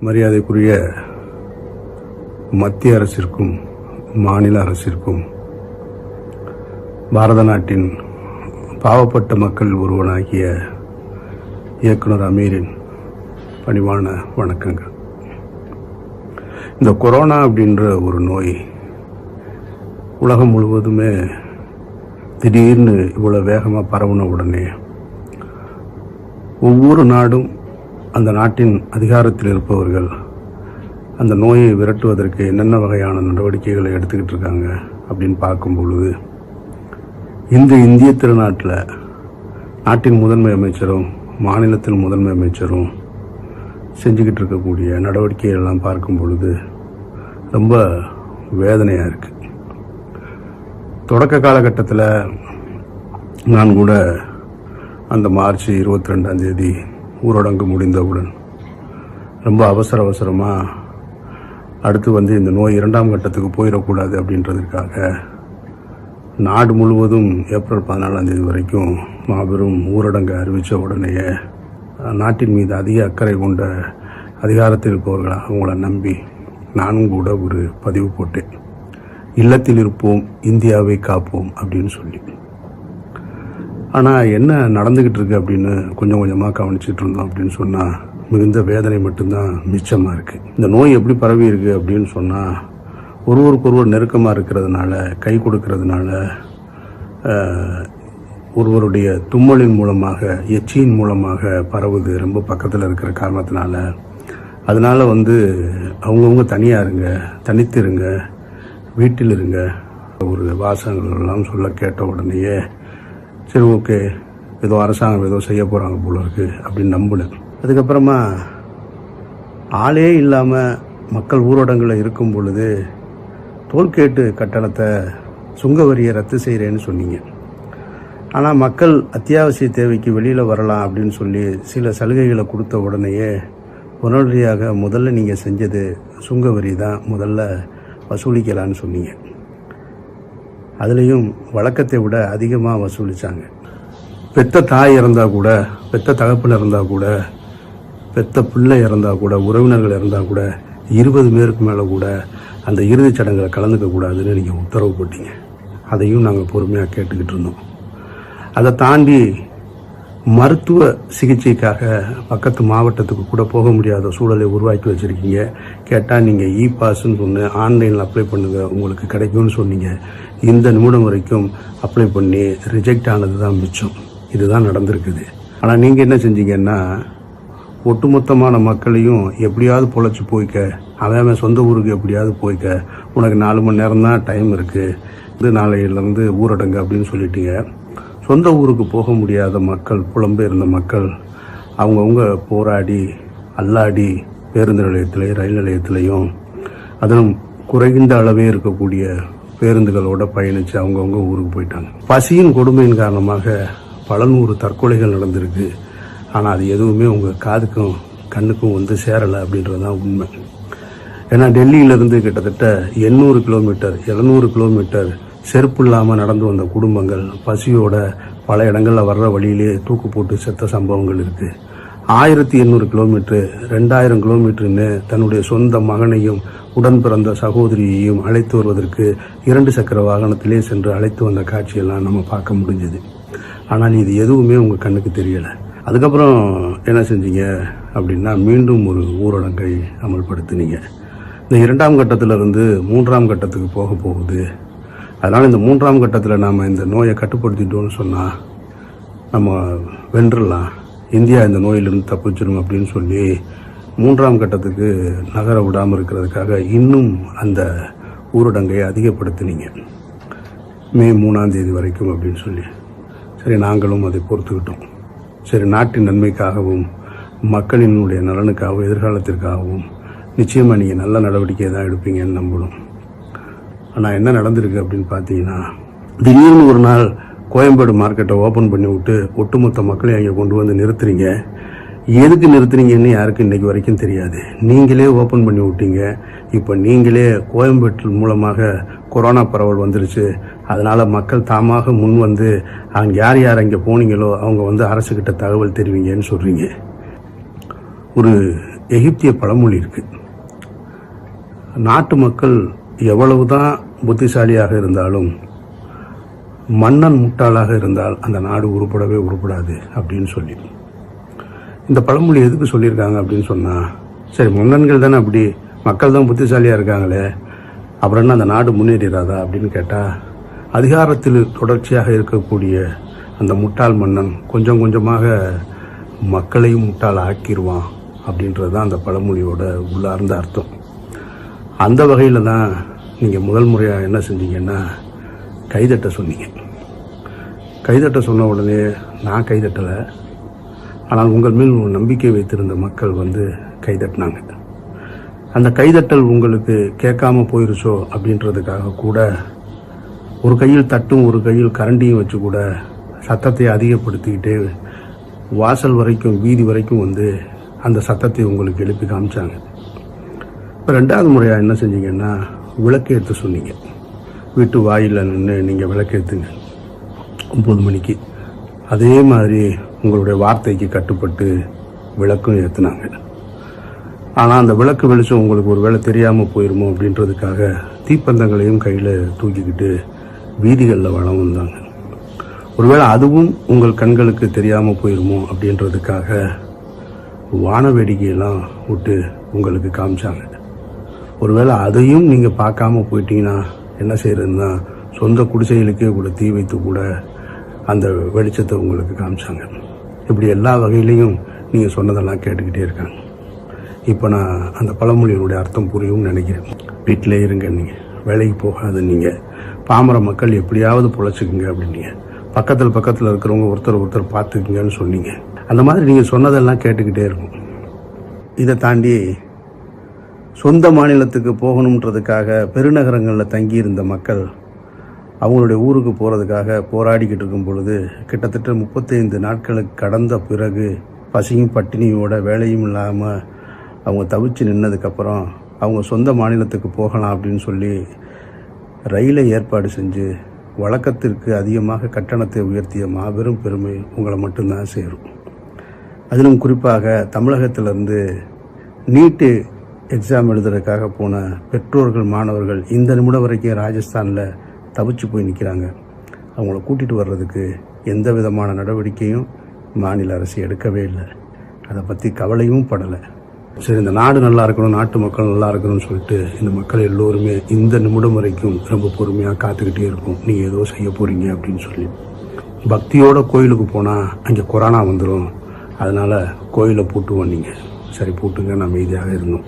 மரியாதைக்குரிய மத்திய அரசிற்கும் மாநில அரசிற்கும் பாரத நாட்டின் பாவப்பட்ட மக்கள் ஒருவனாகிய இயக்குனர் அமீரின் பணிவான வணக்கங்கள். இந்த கொரோனா அப்படின்ற ஒரு நோய் உலகம் முழுவதுமே திடீர்னு இவ்வளோ வேகமாக பரவுன உடனே ஒவ்வொரு நாடும் அந்த நாட்டின் அதிகாரத்தில் இருப்பவர்கள் அந்த நோயை விரட்டுவதற்கு என்னென்ன வகையான நடவடிக்கைகளை எடுத்துக்கிட்டு இருக்காங்க அப்படின்னு பார்க்கும் பொழுது இந்த இந்திய திருநாட்டில் நாட்டின் முதன்மை அமைச்சரும் மாநிலத்தின் முதன்மை அமைச்சரும் செஞ்சுக்கிட்டு இருக்கக்கூடிய நடவடிக்கைகள்லாம் பார்க்கும் பொழுது ரொம்ப வேதனையாக இருக்குது தொடக்க காலகட்டத்தில் நான் கூட அந்த மார்ச் இருபத்தி ரெண்டாம் தேதி ஊரடங்கு முடிந்தவுடன் ரொம்ப அவசர அவசரமாக அடுத்து வந்து இந்த நோய் இரண்டாம் கட்டத்துக்கு போயிடக்கூடாது அப்படின்றதுக்காக நாடு முழுவதும் ஏப்ரல் பதினாலாம் தேதி வரைக்கும் மாபெரும் ஊரடங்கு அறிவித்த உடனேயே நாட்டின் மீது அதிக அக்கறை கொண்ட அதிகாரத்தில் இருப்பவர்களாக அவங்கள நம்பி நானும் கூட ஒரு பதிவு போட்டேன். இல்லத்தில் இருப்போம் இந்தியாவை காப்போம் அப்படின்னு சொல்லி. ஆனால் என்ன நடந்துக்கிட்டு இருக்கு அப்படின்னு கொஞ்சம் கொஞ்சமாக கவனிச்சிட்டு இருந்தோம் அப்படின்னு சொன்னால் மிகுந்த வேதனை மட்டும்தான் மிச்சமாக இருக்குது இந்த நோய் எப்படி பரவி இருக்குது அப்படின்னு சொன்னால் ஒருவருக்கொருவர் நெருக்கமாக இருக்கிறதுனால கை கொடுக்கறதுனால ஒருவருடைய தும்மலின் மூலமாக எச்சியின் மூலமாக பரவுது ரொம்ப பக்கத்தில் இருக்கிற காரணத்தினால. அதனால வந்து அவங்கவுங்க தனியாக இருங்க தனித்து இருங்க வீட்டில் இருங்க ஒரு வாசகங்கள் எல்லாம் சொல்ல கேட்ட உடனேயே சரி ஓகே ஏதோ அரசாங்கம் ஏதோ செய்ய போகிறாங்க போல இருக்கு அப்படின்னு நம்பினேன் அதுக்கப்புறமா ஆளே இல்லாமல் மக்கள் ஊரடங்கில் இருக்கும் பொழுது டோல்கேட்டு கட்டணத்தை சுங்க வரியை ரத்து செய்கிறேன்னு சொன்னீங்க. ஆனால் மக்கள் அத்தியாவசிய தேவைக்கு வெளியில் வரலாம் அப்படின்னு சொல்லி சில சலுகைகளை கொடுத்த உடனேயே உடனடியாக முதல்ல நீங்கள் செஞ்சது சுங்க வரி தான் முதல்ல வசூலிக்கலான்னு சொன்னீங்க. அதுலேயும் வழக்கத்தை விட அதிகமாக வசூலித்தாங்க பெத்த தாய் இறந்தால் கூட பெத்த தகப்பன் இருந்தால் கூட பெத்த பிள்ளை இறந்தால் கூட உறவினர்கள் இருந்தால் கூட இருபது பேருக்கு மேலே கூட அந்த இறுதிச் சடங்கில் கலந்துக்க கூடாதுன்னு நீங்கள் உத்தரவு போட்டீங்க. அதையும் நாங்கள் பொறுமையாக கேட்டுக்கிட்டு இருந்தோம். அதை தாண்டி மருத்துவ சிகிச்சைக்காக பக்கத்து மாவட்டத்துக்கு கூட போக முடியாத சூழலை உருவாக்கி வச்சுருக்கீங்க. கேட்டால் நீங்கள் இ பாஸ்ன்னு சொன்னு ஆன்லைனில் அப்ளை பண்ணுங்கள் உங்களுக்கு கிடைக்கும்னு சொன்னீங்க. இந்த நிமிடம் வரைக்கும் அப்ளை பண்ணி ரிஜெக்ட் ஆனது தான் மிச்சம். இதுதான் நடந்திருக்குது. ஆனால் நீங்கள் என்ன செஞ்சீங்கன்னா ஒட்டுமொத்தமான மக்களையும் எப்படியாவது பொழைச்சி போய்க்க அவன் அவன் சொந்த ஊருக்கு எப்படியாவது போய்க்க உனக்கு நாலு மணி நேரம் தான் டைம் இருக்குது இது நாளையிலேருந்து ஊரடங்கு அப்படின்னு சொல்லிட்டீங்க. சொந்த ஊருக்கு போக முடியாத மக்கள் புலம்பெயர்ந்த மக்கள் அவங்கவுங்க போராடி அல்லாடி பேருந்து நிலையத்திலையும் ரயில் நிலையத்திலையும் அதிலும் குறைந்த அளவே இருக்கக்கூடிய பேருந்துகளோட பயணித்து அவங்கவுங்க ஊருக்கு போயிட்டாங்க. பசியின் கொடுமையின் காரணமாக பல நூறு தற்கொலைகள் நடந்திருக்கு. ஆனால் அது எதுவுமே உங்கள் காதுக்கும் கண்ணுக்கும் வந்து சேரலை அப்படின்றது தான் உண்மை. ஏன்னா டெல்லியிலேருந்து கிட்டத்தட்ட எண்ணூறு கிலோமீட்டர் எழுநூறு கிலோமீட்டர் செருப்பு இல்லாமல் நடந்து வந்த குடும்பங்கள் பசியோட பல இடங்களில் வர்ற வழியிலே தூக்கு போட்டு செத்த சம்பவங்கள் இருக்குது ஆயிரத்தி எண்ணூறு கிலோமீட்டரு ரெண்டாயிரம் கிலோமீட்டருன்னு தன்னுடைய சொந்த மகனையும் உடன் பிறந்த சகோதரியையும் அழைத்து வருவதற்கு இரண்டு சக்கர வாகனத்திலே சென்று அழைத்து வந்த காட்சியெல்லாம் நம்ம பார்க்க முடிஞ்சது. ஆனால் இது எதுவுமே உங்கள் கண்ணுக்கு தெரியலை. அதுக்கப்புறம் என்ன செஞ்சீங்க? அப்படின்னா மீண்டும் ஒரு ஊரடங்கை அமல்படுத்தினீங்க. இந்த இரண்டாம் கட்டத்திலிருந்து மூன்றாம் கட்டத்துக்கு போக போகுது. அதனால் இந்த மூன்றாம் கட்டத்தில் நாம் இந்த நோயை கட்டுப்படுத்திட்டோம்னு சொன்னால் நம்ம வென்றலாம். இந்தியா இந்த நோயிலிருந்து தப்பிச்சிடும் அப்படின்னு சொல்லி மூன்றாம் கட்டத்துக்கு நகர விடாமல் இருக்கிறதுக்காக இன்னும் அந்த ஊரடங்கை அதிகப்படுத்தினீங்க. மே மூணாம் தேதி வரைக்கும் அப்படின்னு சொல்லி. சரி நாங்களும் அதை பொறுத்துக்கிட்டோம். சரி நாட்டின் நன்மைக்காகவும் மக்களினுடைய நலனுக்காகவும் எதிர்காலத்திற்காகவும் நிச்சயமாக நீங்கள் நல்ல நடவடிக்கை தான் எடுப்பீங்கன்னு நம்பணும் ஆனால் என்ன நடந்திருக்கு அப்படின்னு பார்த்தீங்கன்னா திடீர்னு ஒரு நாள் கோயம்பேடு மார்க்கெட்டை ஓப்பன் பண்ணி விட்டு ஒட்டுமொத்த மக்களையும் அங்கே கொண்டு வந்து நிறுத்துறீங்க. எதுக்கு நிறுத்துறீங்கன்னு யாருக்கும் இன்றைக்கி வரைக்கும் தெரியாது. நீங்களே ஓப்பன் பண்ணி விட்டீங்க. இப்போ நீங்களே கோயம்பேட்டில் மூலமாக கொரோனா பரவல் வந்துருச்சு. அதனால் மக்கள் தாமாக முன் வந்து அங்கே யார் யார் அங்கே போனீங்களோ அவங்க வந்து அரசுக்கிட்ட தகவல் தெரிவிங்கன்னு சொல்கிறீங்க ஒரு எகிப்திய பழமொழி இருக்குது நாட்டு மக்கள் எவ்வளவு தான் புத்திசாலியாக இருந்தாலும் மன்னன் முட்டாளாக இருந்தால் அந்த நாடு உருப்படவே உருப்படாது அப்படின்னு சொல்லி. இந்த பழமொழி எதுக்கு சொல்லியிருக்காங்க அப்படின்னு சொன்னால் சரி மன்னன்கள் தானே அப்படி மக்கள் தான் புத்திசாலியாக இருக்காங்களே அப்புறம் என்ன அந்த நாடு முன்னேறிடாதா அப்படின்னு கேட்டால் அதிகாரத்தில் தொடர்ச்சியாக இருக்கக்கூடிய அந்த முட்டாள் மன்னன் கொஞ்சம் கொஞ்சமாக மக்களையும் முட்டாள் ஆக்கிடுவான் அப்படின்றது தான் அந்த பழமொழியோட உள்ளார்ந்த அர்த்தம். அந்த வகையில் தான் நீங்கள் முதல் முறையாக என்ன செஞ்சீங்கன்னா கைதட்ட சொன்னீங்க. கைதட்ட சொன்ன உடனே நான் கைதட்டலை. ஆனால் உங்கள் மேல் நம்பிக்கை வைத்திருந்த மக்கள் வந்து கைதட்டினாங்க. அந்த கைதட்டல் உங்களுக்கு கேட்காம போயிருச்சோ அப்படின்றதுக்காக கூட ஒரு கையில் தட்டும் ஒரு கையில் கரண்டியும் வச்சு கூட சத்தத்தை அதிகப்படுத்திக்கிட்டு வாசல் வரைக்கும் வீதி வரைக்கும் வந்து அந்த சத்தத்தை உங்களுக்கு எழுப்பி காமிச்சாங்க. இப்போ ரெண்டாவது முறையாக என்ன செஞ்சீங்கன்னா விளக்கு விளக்கேற்ற சொன்னீங்க. வீட்டு வாயில் நின்று நீங்கள் விளக்கு ஏற்றுங்க ஒம்பது மணிக்கு. அதே மாதிரி உங்களுடைய வார்த்தைக்கு கட்டுப்பட்டு விளக்கும் ஏற்றுனாங்க ஆனால் அந்த விளக்கு வெளிச்சம் உங்களுக்கு ஒரு வேளை தெரியாமல் போயிருமோ அப்படின்றதுக்காக தீப்பந்தங்களையும் கையில் தூக்கிக்கிட்டு வீதிகளில் வளம் வந்தாங்க. ஒருவேளை அதுவும் உங்கள் கண்களுக்கு தெரியாமல் போயிருமோ அப்படின்றதுக்காக வான வேடிக்கையெல்லாம் விட்டு உங்களுக்கு காமிச்சாங்க. ஒருவேளை அதையும் நீங்கள் பார்க்காம போயிட்டீங்கன்னா என்ன செய்யறதுன்னா சொந்த குடிசைகளுக்கே கூட தீ வைத்து கூட அந்த வெளிச்சத்தை உங்களுக்கு காமிச்சாங்க. இப்படி எல்லா வகையிலையும் நீங்கள் சொன்னதெல்லாம் கேட்டுக்கிட்டே இருக்காங்க. இப்போ நான் அந்த பழமொழியினுடைய அர்த்தம் புரியும்னு நினைக்கிறேன். வீட்டிலே இருங்க நீங்கள் வேலைக்கு போகாத நீங்கள் பாமர மக்கள் எப்படியாவது பொழைச்சிக்குங்க அப்படின்னீங்க. பக்கத்தில் பக்கத்தில் இருக்கிறவங்க ஒருத்தர் ஒருத்தர் பார்த்துக்குங்கன்னு சொன்னீங்க. அந்த மாதிரி நீங்கள் சொன்னதெல்லாம் கேட்டுக்கிட்டே இருக்கும். இதை தாண்டி சொந்த மாநிலத்துக்கு போகணுன்றதுக்காக பெருநகரங்களில் தங்கியிருந்த மக்கள் அவங்களுடைய ஊருக்கு போகிறதுக்காக போராடிக்கிட்டு இருக்கும் பொழுது கிட்டத்தட்ட முப்பத்தைந்து நாட்களுக்கு கடந்த பிறகு பசியும் பட்டினியோட வேலையும் இல்லாமல் அவங்க தவிச்சு நின்னதுக்கப்புறம் அவங்க சொந்த மாநிலத்துக்கு போகலாம் அப்படின்னு சொல்லி ரயிலை ஏற்பாடு செஞ்சு வழக்கத்திற்கு அதிகமாக கட்டணத்தை உயர்த்திய மாபெரும் பெருமை உங்களை மட்டும்தான் சேரும். அதிலும் குறிப்பாக தமிழகத்திலிருந்து நீட்டு எக்ஸாம் எழுதுறதுக்காக போன பெற்றோர்கள் மாணவர்கள் இந்த நிமிடம் வரைக்கும் ராஜஸ்தானில் தவிச்சு போய் நிற்கிறாங்க அவங்கள கூட்டிகிட்டு வர்றதுக்கு எந்த விதமான நடவடிக்கையும் மாநில அரசு எடுக்கவே இல்லை. அதை பற்றி கவலையும் படலை. சரி இந்த நாடு நல்லா இருக்கணும் நாட்டு மக்கள் நல்லா இருக்கணும்னு சொல்லிட்டு இந்த மக்கள் எல்லோருமே இந்த நிமிடம் வரைக்கும் ரொம்ப பொறுமையாக காத்துக்கிட்டே இருக்கும். நீங்கள் ஏதோ செய்ய போகிறீங்க அப்படின்னு சொல்லி. பக்தியோட கோயிலுக்கு போனால் அங்கே கொரோனா வந்துடும் அதனால் கோயிலை பூட்டுவோம் நீங்கள் சரி பூட்டுங்க நான் அமைதியாக இருந்தோம்.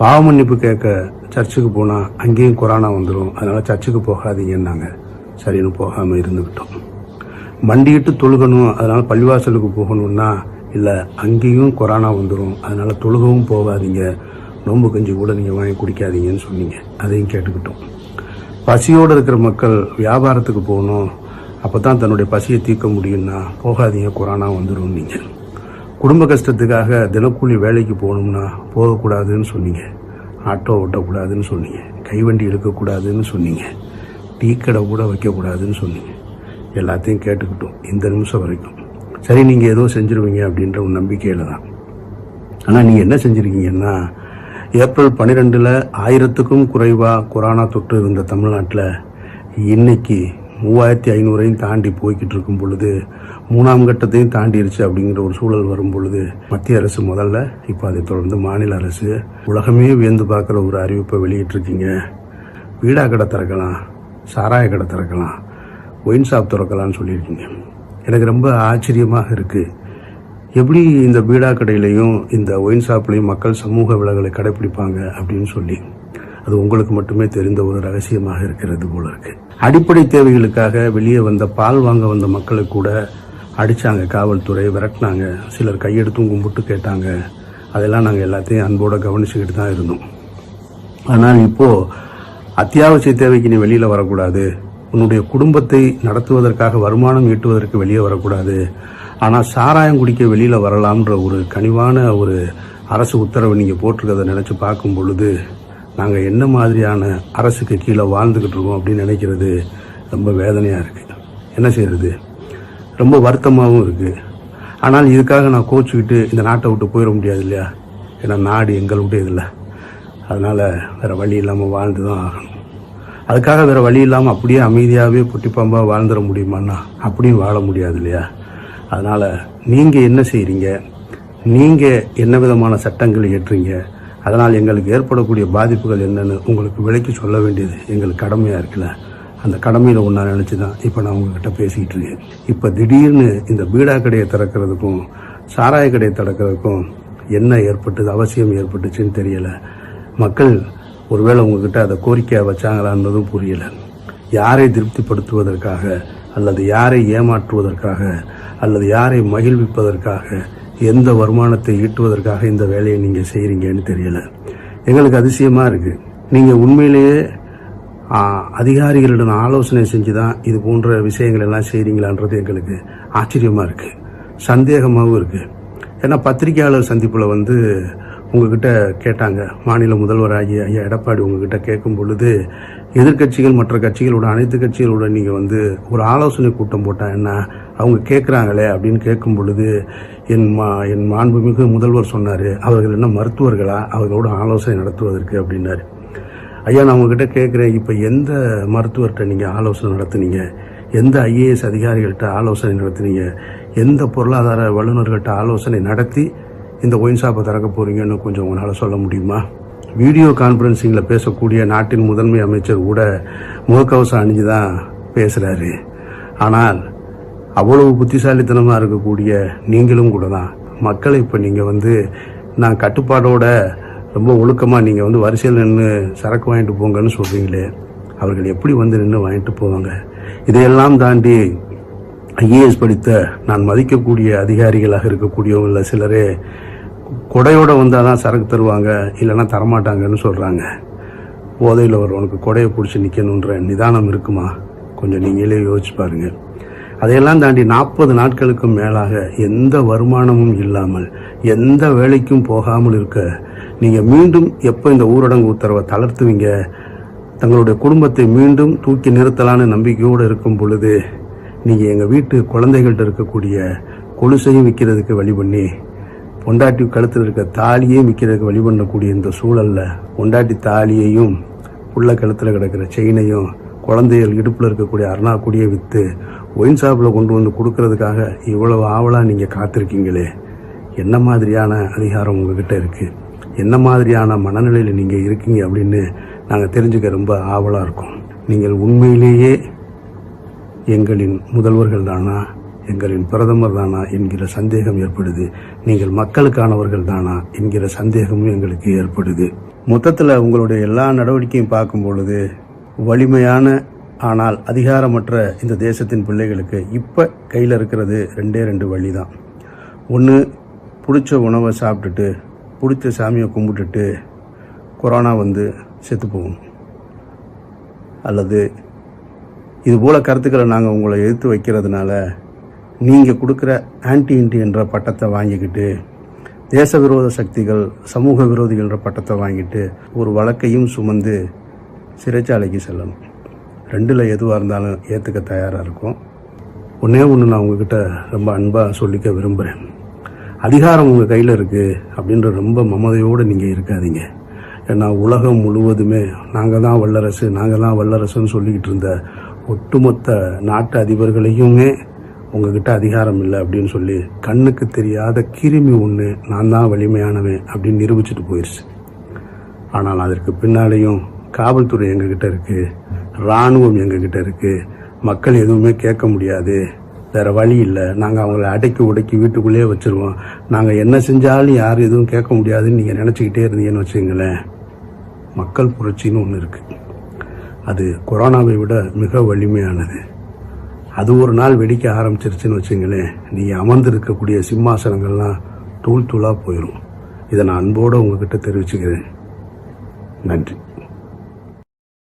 பாவ மன்னிப்பு கேட்க சர்ச்சுக்கு போனால் அங்கேயும் கொரோனா வந்துடும் அதனால் சர்ச்சுக்கு போகாதீங்கன்னாங்க. சரின்னு போகாமல் இருந்துக்கிட்டோம் மண்டிக்கிட்டு தொழுகணும். அதனால் பள்ளிவாசலுக்கு போகணும்னா இல்லை அங்கேயும் கொரோனா வந்துடும் அதனால் தொழுகவும் போகாதீங்க. நோன்பு கஞ்சி கூட நீங்கள் வாங்கி குடிக்காதீங்கன்னு சொன்னீங்க. அதையும் கேட்டுக்கிட்டோம். பசியோடு இருக்கிற மக்கள் வியாபாரத்துக்கு போகணும். அப்போ தான் தன்னுடைய பசியை தீர்க்க முடியும்னா போகாதீங்க கொரோனா வந்துடும் நீங்கள் குடும்ப கஷ்டத்துக்காக தினக்கூலி வேலைக்கு போகணும்னா போகக்கூடாதுன்னு சொன்னீங்க. ஆட்டோ ஓட்டக்கூடாதுன்னு சொன்னீங்க. கைவண்டி இழுக்கக்கூடாதுன்னு சொன்னீங்க. டீ கடை கூட வைக்கக்கூடாதுன்னு சொன்னீங்க. எல்லாத்தையும் கேட்டுக்கிட்டோம் இந்த நிமிஷம் வரைக்கும். சரி நீங்கள் ஏதோ செஞ்சுருவீங்க அப்படின்ற ஒரு நம்பிக்கையில் தான். ஆனால் நீங்கள் என்ன செஞ்சுருக்கீங்கன்னா ஏப்ரல் பன்னிரெண்டில் ஆயிரத்துக்கும் குறைவாக கொரோனா தொற்று இருந்த தமிழ்நாட்டில் இன்னைக்கு மூவாயிரத்தி ஐநூறையும் தாண்டி போய்கிட்டு இருக்கும் பொழுது மூணாம் கட்டத்தையும் தாண்டிருச்சு அப்படிங்கிற ஒரு சூழல் வரும் பொழுது மத்திய அரசு முதல்ல இப்போ அதை தொடர்ந்து மாநில அரசு உலகமே வியந்து பார்க்குற ஒரு அறிவிப்பை வெளியிட்டிருக்கீங்க. வீடா கடை திறக்கலாம் சாராய கடை திறக்கலாம் ஒயின் ஷாப் திறக்கலாம்னு சொல்லியிருக்கீங்க. எனக்கு ரொம்ப ஆச்சரியமாக இருக்குது எப்படி இந்த பீடா கடையிலையும் இந்த ஒயின் ஷாப்லேயும் மக்கள் சமூக விலகலை கடைப்பிடிப்பாங்க அப்படின்னு சொல்லி. அது உங்களுக்கு மட்டுமே தெரிந்த ஒரு ரகசியமாக இருக்கிறது போல இருக்கு. அடிப்படை தேவைகளுக்காக வெளியே வந்த பால் வாங்க வந்த மக்களை கூட அடிச்சாங்க காவல்துறை விரட்டினாங்க. சிலர் கையெடுத்தும் கும்பிட்டு கேட்டாங்க. அதெல்லாம் நாங்கள் எல்லாத்தையும் அன்போடு கவனிச்சுக்கிட்டு தான் இருந்தோம். ஆனால் இப்போ அத்தியாவசிய தேவைக்கு நீ வெளியில் வரக்கூடாது. உன்னுடைய குடும்பத்தை நடத்துவதற்காக வருமானம் ஈட்டுவதற்கு வெளியே வரக்கூடாது. ஆனால் சாராயம் குடிக்க வெளியில் வரலாம்ன்ற ஒரு கனிவான ஒரு அரசு உத்தரவை நீங்கள் போட்டிருக்கதை நினச்சி பார்க்கும் பொழுது நாங்கள் என்ன மாதிரியான அரசுக்கு கீழே வாழ்ந்துக்கிட்டு இருக்கோம் அப்படின்னு நினைக்கிறது ரொம்ப வேதனையாக இருக்குது என்ன செய்கிறது ரொம்ப வருத்தமாகவும் இருக்குது ஆனால் இதுக்காக நான் கோச்சுக்கிட்டு இந்த நாட்டை விட்டு போயிட முடியாது இல்லையா? ஏன்னா நாடு எங்களுடைய இதில் அதனால் வேறு வழி இல்லாமல் வாழ்ந்து தான் ஆகணும். அதுக்காக வேறு வழி இல்லாமல் அப்படியே அமைதியாகவே குட்டிப்பாம்பாக வாழ்ந்துட முடியுமான்னா அப்படியும் வாழ முடியாது இல்லையா? அதனால் நீங்கள் என்ன செய்கிறீங்க நீங்கள் என்ன விதமான சட்டங்கள் இயற்றுறீங்க? அதனால் எங்களுக்கு ஏற்படக்கூடிய பாதிப்புகள் என்னன்னு உங்களுக்கு விலைக்கு சொல்ல வேண்டியது எங்களுக்கு கடமையாக இருக்குல்ல. அந்த கடமையில் ஒன்றா நினச்சி தான் இப்போ நான் உங்ககிட்ட பேசிக்கிட்டு இருக்கேன். இப்போ திடீர்னு இந்த பீடா கடையை திறக்கிறதுக்கும் சாராய கடையை திறக்கிறதுக்கும் என்ன ஏற்பட்டது அவசியம் ஏற்பட்டுச்சுன்னு தெரியலை. மக்கள் ஒருவேளை உங்ககிட்ட அதை கோரிக்கையாக வச்சாங்களான்றதும் புரியலை. யாரை திருப்திப்படுத்துவதற்காக அல்லது யாரை ஏமாற்றுவதற்காக அல்லது யாரை மகிழ்விப்பதற்காக எந்த வருமானத்தை ஈட்டுவதற்காக இந்த வேலையை நீங்கள் செய்கிறீங்கன்னு தெரியல. எங்களுக்கு அதிசயமாக இருக்குது நீங்கள் உண்மையிலேயே அதிகாரிகளிடம் ஆலோசனை செஞ்சு தான் இது போன்ற விஷயங்கள் எல்லாம் செய்கிறீங்களான்றது எங்களுக்கு ஆச்சரியமாக இருக்குது சந்தேகமாகவும் இருக்குது ஏன்னா பத்திரிகையாளர் சந்திப்பில் வந்து உங்ககிட்ட கேட்டாங்க. மாநில முதல்வராகிய ஐயா எடப்பாடி உங்ககிட்ட கேட்கும் பொழுது எதிர்க்கட்சிகள் மற்ற கட்சிகளோட அனைத்து கட்சிகளோட நீங்கள் வந்து ஒரு ஆலோசனை கூட்டம் போட்டா என்ன? அவங்க கேட்குறாங்களே அப்படின்னு கேட்கும் பொழுது என் மா என் மாண்புமிகு முதல்வர் சொன்னார் அவர்கள் என்ன மருத்துவர்களா? அவர்களோட ஆலோசனை நடத்துவதற்கு அப்படின்னாரு. ஐயா நான் உங்ககிட்ட கேட்குறேன். இப்போ எந்த மருத்துவர்கிட்ட நீங்கள் ஆலோசனை நடத்துனீங்க? எந்த ஐஏஎஸ் அதிகாரிகள்கிட்ட ஆலோசனை நடத்துனீங்க? எந்த பொருளாதார வல்லுநர்கள்ட்ட ஆலோசனை நடத்தி இந்த ஒயின் ஷாப்பை திறக்க போகிறீங்கன்னு கொஞ்சம் உங்களால் சொல்ல முடியுமா? வீடியோ கான்ஃபரன்சிங்கில் பேசக்கூடிய நாட்டின் முதன்மை அமைச்சர் கூட முகக்கவசம் அணிஞ்சு தான் பேசுகிறாரு ஆனால் அவ்வளவு புத்திசாலித்தனமாக இருக்கக்கூடிய நீங்களும் கூட தான் மக்களை இப்போ நீங்கள் வந்து நான் கட்டுப்பாடோட ரொம்ப ஒழுக்கமாக நீங்கள் வந்து வரிசையில் நின்று சரக்கு வாங்கிட்டு போங்கன்னு சொல்கிறீங்களே அவர்கள் எப்படி வந்து நின்று வாங்கிட்டு போவாங்க? இதையெல்லாம் தாண்டி ஐஏஎஸ் படித்த நான் மதிக்கக்கூடிய அதிகாரிகளாக இருக்கக்கூடியவங்கள சிலரே கொடையோடு வந்தால் தான் சரக்கு தருவாங்க இல்லைன்னா தரமாட்டாங்கன்னு சொல்கிறாங்க போதையில் வரவனுக்கு கொடையை பிடிச்சி நிற்கணுன்ற நிதானம் இருக்குமா? கொஞ்சம் நீங்களே யோசிச்சு பாருங்கள் அதையெல்லாம் தாண்டி நாற்பது நாட்களுக்கு மேலாக எந்த வருமானமும் இல்லாமல் எந்த வேலைக்கும் போகாமல் இருக்க நீங்கள் மீண்டும் எப்போ இந்த ஊரடங்கு உத்தரவை தளர்த்துவீங்க? தங்களுடைய குடும்பத்தை மீண்டும் தூக்கி நிறுத்தலான்னு நம்பிக்கையோடு இருக்கும் பொழுது நீங்கள் எங்கள் வீட்டு குழந்தைகள்கிட்ட இருக்கக்கூடிய கொலுசையும் விற்கிறதுக்கு வழி பண்ணி பொண்டாட்டி கழுத்தில் இருக்க தாலியே விற்கிறதுக்கு வழி பண்ணக்கூடிய இந்த சூழலில் பொண்டாட்டி தாலியையும் புள்ள கழுத்தில் கிடக்கிற செயினையும் குழந்தைகள் இடுப்பில் இருக்கக்கூடிய அருணாக்குடியை விற்று ஒயின் ஷாப்பில் கொண்டு வந்து கொடுக்கறதுக்காக இவ்வளவு ஆவலாக நீங்கள் காத்திருக்கீங்களே? என்ன மாதிரியான அதிகாரம் உங்ககிட்ட இருக்குது என்ன மாதிரியான மனநிலையில் நீங்கள் இருக்கீங்க அப்படின்னு நாங்கள் தெரிஞ்சுக்க ரொம்ப ஆவலாக இருக்கோம். நீங்கள் உண்மையிலேயே எங்களின் முதல்வர்கள் தானா எங்களின் பிரதமர் தானா என்கிற சந்தேகம் ஏற்படுது. நீங்கள் மக்களுக்கானவர்கள் தானா என்கிற சந்தேகமும் எங்களுக்கு ஏற்படுது. மொத்தத்தில் உங்களுடைய எல்லா நடவடிக்கையும் பார்க்கும் பொழுது வலிமையான ஆனால் அதிகாரமற்ற இந்த தேசத்தின் பிள்ளைகளுக்கு இப்போ கையில் இருக்கிறது ரெண்டே ரெண்டு வழி தான் ஒன்று பிடிச்ச உணவை சாப்பிட்டுட்டு பிடிச்ச சாமியை கும்பிட்டுட்டு கொரோனா வந்து செத்து போகும் அல்லது இதுபோல் கருத்துக்களை நாங்கள் உங்களை எதிர்த்து வைக்கிறதுனால நீங்கள் கொடுக்குற ஆன்டி இண்டி என்ற பட்டத்தை வாங்கிக்கிட்டு தேச விரோத சக்திகள் சமூக விரோதிகள் என்ற பட்டத்தை வாங்கிட்டு ஒரு வழக்கையும் சுமந்து சிறைச்சாலைக்கு செல்லணும். ரெண்டில் எதுவாக இருந்தாலும் ஏற்றுக்க தயாராக இருக்கும். ஒன்றே ஒன்று நான் உங்ககிட்ட ரொம்ப அன்பாக சொல்லிக்க விரும்புகிறேன் அதிகாரம் உங்கள் கையில் இருக்குது அப்படின்ற ரொம்ப மமதையோடு நீங்கள் இருக்காதீங்க. ஏன்னா உலகம் முழுவதுமே நாங்கள் தான் வல்லரசு நாங்கள் தான் வல்லரசுன்னு சொல்லிக்கிட்டு இருந்த ஒட்டுமொத்த நாட்டு அதிபர்களையுமே உங்ககிட்ட அதிகாரம் இல்லை அப்படின்னு சொல்லி கண்ணுக்கு தெரியாத கிருமி ஒன்று நான் தான் வலிமையானவன் அப்படின்னு நிரூபிச்சுட்டு போயிடுச்சு ஆனால் அதற்கு பின்னாலேயும் காவல்துறை எங்ககிட்ட இருக்குது ராணுவம் எங்ககிட்ட இருக்கு மக்கள் எதுவுமே கேட்க முடியாது வேற வழி இல்லை. நாங்கள் அவங்கள அடக்கி உடைக்கி வீட்டுக்குள்ளேயே வச்சிருவோம். நாங்கள் என்ன செஞ்சாலும் யாரும் எதுவும் கேட்க முடியாதுன்னு நீங்கள் நினச்சிக்கிட்டே இருந்தீங்கன்னு வச்சுங்களேன் மக்கள் புரட்சின்னு ஒன்று இருக்குது அது கொரோனாவை விட மிக வலிமையானது. அது ஒரு நாள் வெடிக்க ஆரம்பிச்சிருச்சுன்னு வச்சுங்களேன். நீ அமர்ந்திருக்கக்கூடிய சிம்மாசனங்கள்லாம் தூள் தூளாக போயிடும் இதை நான் அன்போடு உங்ககிட்ட தெரிவிச்சுக்கிறேன். நன்றி.